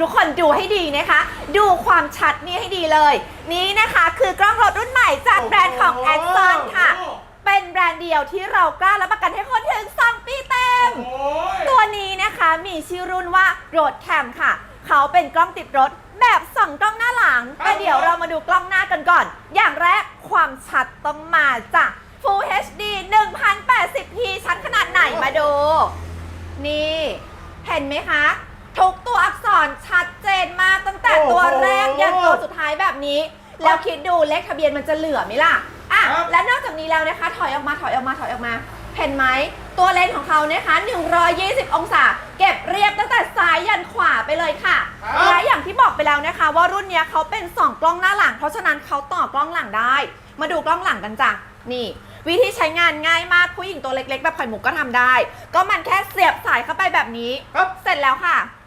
ทุกคนดูให้ดีนะคะ ดูความชัดนี่ให้ดีเลย นี้นะคะคือกล้องรถรุ่นใหม่จากแบรนด์ของ a x o n ค่ะ เป็นแบรนด์เดียวที่เรากล้ารับประกันให้คนถึง 2 ปีเต็มโอ้ยตัวนี้นะคะมีชื่อรุ่นว่า Road Cam ค่ะ เขาเป็นกล้องติดรถแบบส่องกล้องหน้าหลัง แต่เดี๋ยวเรามาดูกล้องหน้ากันก่อน อย่างแรกความชัดต้องมาจ้ะ Full HD 1080p ชัดขนาดไหนมาดู นี่ เห็นไหมคะ ทุกตัวอักษรชัดเจนมากตั้งแต่ตัวแรกยันตัวสุดท้ายแบบนี้ แล้วคิดดูเลขทะเบียนมันจะเหลือไหมล่ะอะครับ และนอกจากนี้แล้วนะคะ ถอยออกมาถอยออกมาถอยออกมา เห็นไหมตัวเลนส์ของเขานะคะ 120 องศา เก็บเรียบตั้งแต่ซ้ายยันขวาไปเลยค่ะครับ และอย่างที่บอกไปแล้วนะคะ ว่ารุ่นเนี้ยเขาเป็น 2 กล้องหน้าหลัง เพราะฉะนั้นเขาต่อกล้องหลังได้ มาดูกล้องหลังกันจ้ะนี่ วิธีใช้งานง่ายมากผู้หญิงตัวเล็กๆ แบบไข่มุกก็ทำได้ ก็มันแค่เสียบสายเข้าไปแบบนี้ ครับ เสร็จแล้วค่ะปุ๊บ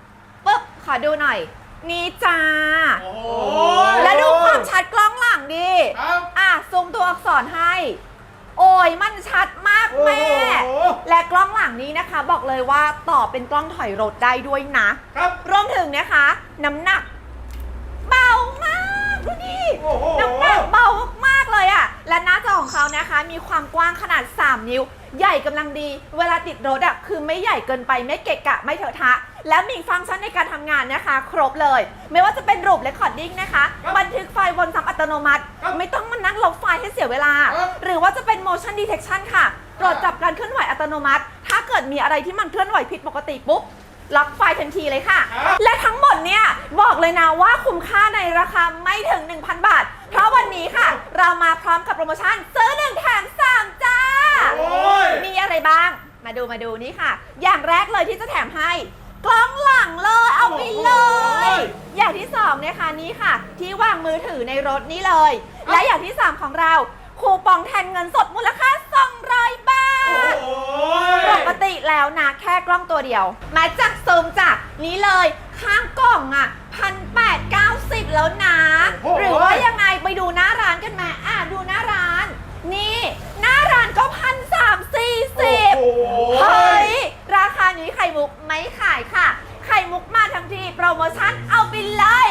ขอดูหน่อย นี่จ้า โอ้ยแล้วดูความชัดกล้องหลังดิ ครับ อะซูมตัวอักษรให้ โอ้ยมันชัดมากแม่ โอ้โห และกล้องหลังนี้นะคะ บอกเลยว่าต่อเป็นกล้องถอยรถได้ด้วยนะ ครับ รวมถึงนะคะ น้ำหนัก เบามากดูดิ โอ้โห น้ำหนักเบามากๆเลยอะและหน้าจอของเขานะคะ มีความกว้างขนาด 3 นิ้ว ใหญ่กำลังดี เวลาติดรถอะคือไม่ใหญ่เกินไปไม่เกะกะไม่เถอะทะ และมีฟังก์ชันในการทำงานนะคะ ครบเลย ไม่ว่าจะเป็นรูปเรคคอร์ดดิ้งนะคะ บันทึกไฟล์บนซ้ำอัตโนมัติ ไม่ต้องมานั่งลบไฟล์ให้เสียเวลา หรือว่าจะเป็น motion detection ค่ะตรวจจับการเคลื่อนไหวอัตโนมัติ ถ้าเกิดมีอะไรที่มันเคลื่อนไหวผิดปกติปุ๊บล็อกไฟล์ทันทีเลยค่ะ และทั้งหมดเนี่ยบอกเลยนะว่าคุ้มค่าในราคาไม่ถึง 1,000 บาท เพราะวัน เรามาพร้อมกับโปรโมชั่นซื้อ1แถม3จ้า โอ้ย มีอะไรบ้าง มาดูมาดูนี่ค่ะ อย่างแรกเลยที่จะแถมให้ กล้องหลังเลยเอาไปเลยอย่างที่สองนะคะนี่ค่ะ ที่วางมือถือในรถนี่เลย และอย่างที่สามของเราคูปองแทนเงินสดมูลค่า 200 บาท โอ้ย ปกติแล้วนะแค่กล้องตัวเดียว มาจากซูมจากนี้เลย ข้างกล่องอะพันแปดเก้าสิบแล้วนะ โอ้โห หรือว่ายังไงไปดูหน้าร้านกันไหมอะดูหน้าร้าน นี่ หน้าร้านก็พันสามสี่สิบ โอ้โห เฮ้ย ราคานี้ไข่ มุกไม่ขายค่ะ ไข่มุกมาทั้งทีโปรโมชั่นเอาไปเลย